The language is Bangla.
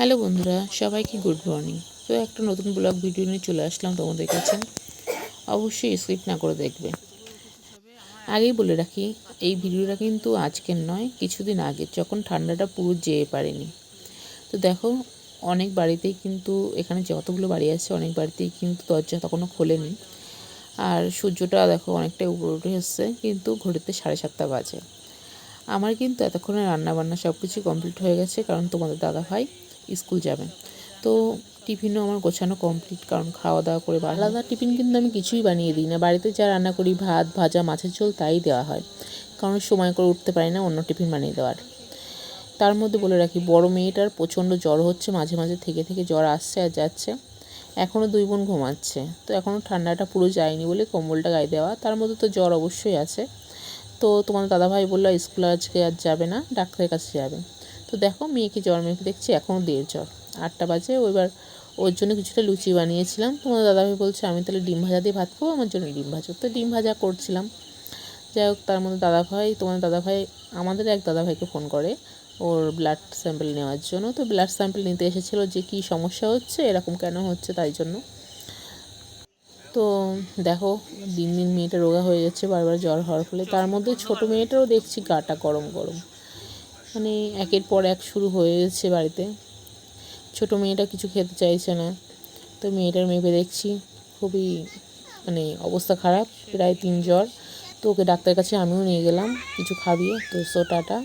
হ্যালো বন্ধুরা, সবাইকে গুড মর্নিং। তো একটা নতুন ব্লগ ভিডিও নিয়ে চলে আসলাম তোমাদের কাছে। অবশ্যই স্কিপ না করে দেখবে। আগেই বলে রাখি, এই ভিডিওটা কিন্তু আজকের নয়, কিছুদিন আগে, যখন ঠান্ডাটা পুরো যেয়ে পারেনি। তো দেখো, অনেক বাড়িতেই কিন্তু, এখানে যতগুলো বাড়ি আছে, অনেক বাড়িতেই কিন্তু দরজা তখনও খোলেনি। আর সূর্যটা দেখো অনেকটাই উপরে উঠে এসছে, কিন্তু ঘড়িতে সাড়ে সাতটা বাজে। আমার কিন্তু এতক্ষণে রান্না বান্না সব কিছু কমপ্লিট হয়ে গেছে, কারণ তোমাদের দাদা ভাই স্কুল যাবে। তো টিফিনও আমার গোছানো কমপ্লিট কারণ খাওয়া দাওয়া করে আলাদা টিফিন কিন্তু আমি কিছুই বানিয়ে দিই না। বাড়িতে যা রান্না করি, ভাত, ভাজা, মাছের ঝোল, তাই দেওয়া হয়। কারণ সময় করে উঠতে পারি না, অন্য টিফিন বানিয়ে দেওয়ার। তার মধ্যে বলে রাখি, বড় মেয়েটার প্রচণ্ড জ্বর হচ্ছে, মাঝে মাঝে থেকে থেকে জ্বর আসছে আর যাচ্ছে। এখনও দুই বোন ঘুমাচ্ছে। তো এখনও ঠান্ডাটা পুরো যায়নি বলে কম্বলটা গায়ে দেওয়া। তার মধ্যে তো জ্বর অবশ্যই আছে। তো তোমার দাদাভাই বলল স্কুলে আজকে আর যাবে না, ডাক্তারের কাছে যাবে। তো দেখো মেয়েকে জ্বর মেপে দেখছি এখনও দেড় জ্বর। আটটা বাজে, ও এবার ওর জন্য কিছুটা লুচি বানিয়েছিলাম। তোমাদের দাদাভাই বলছে, আমি তাহলে ডিম ভাজা দিয়ে ভাত খাব, আমার জন্য ডিম ভাজো। তো ডিম ভাজা করছিলাম। যাই হোক, তার মধ্যে দাদাভাই, তোমাদের দাদাভাই, আমাদের এক দাদাভাইকে ফোন করে ওর ব্লাড স্যাম্পল নেওয়ার জন্য। তো ব্লাড স্যাম্পল নিতে এসেছিল যে কী সমস্যা হচ্ছে, এরকম কেন হচ্ছে তাই জন্য। তো দেখো, দিন দিন মেয়েটা রোগা হয়ে যাচ্ছে, বারবার জ্বর হওয়ার ফলে। তার মধ্যে ছোট মেয়েটারও দেখছি গাটা গরম গরম। মানে একের পর এক শুরু হয়ে যাচ্ছে বাড়িতে। ছোট মেয়েটা কিছু খেতে চাইছে না। তো মেয়েটার মেপে দেখছি খুবই মানে অবস্থা খারাপ, প্রায় তিন জ্বর। তো ওকে ডাক্তারের কাছে আমিও নিয়ে গেলাম, কিছু খাবিয়ে তো সো টাটা।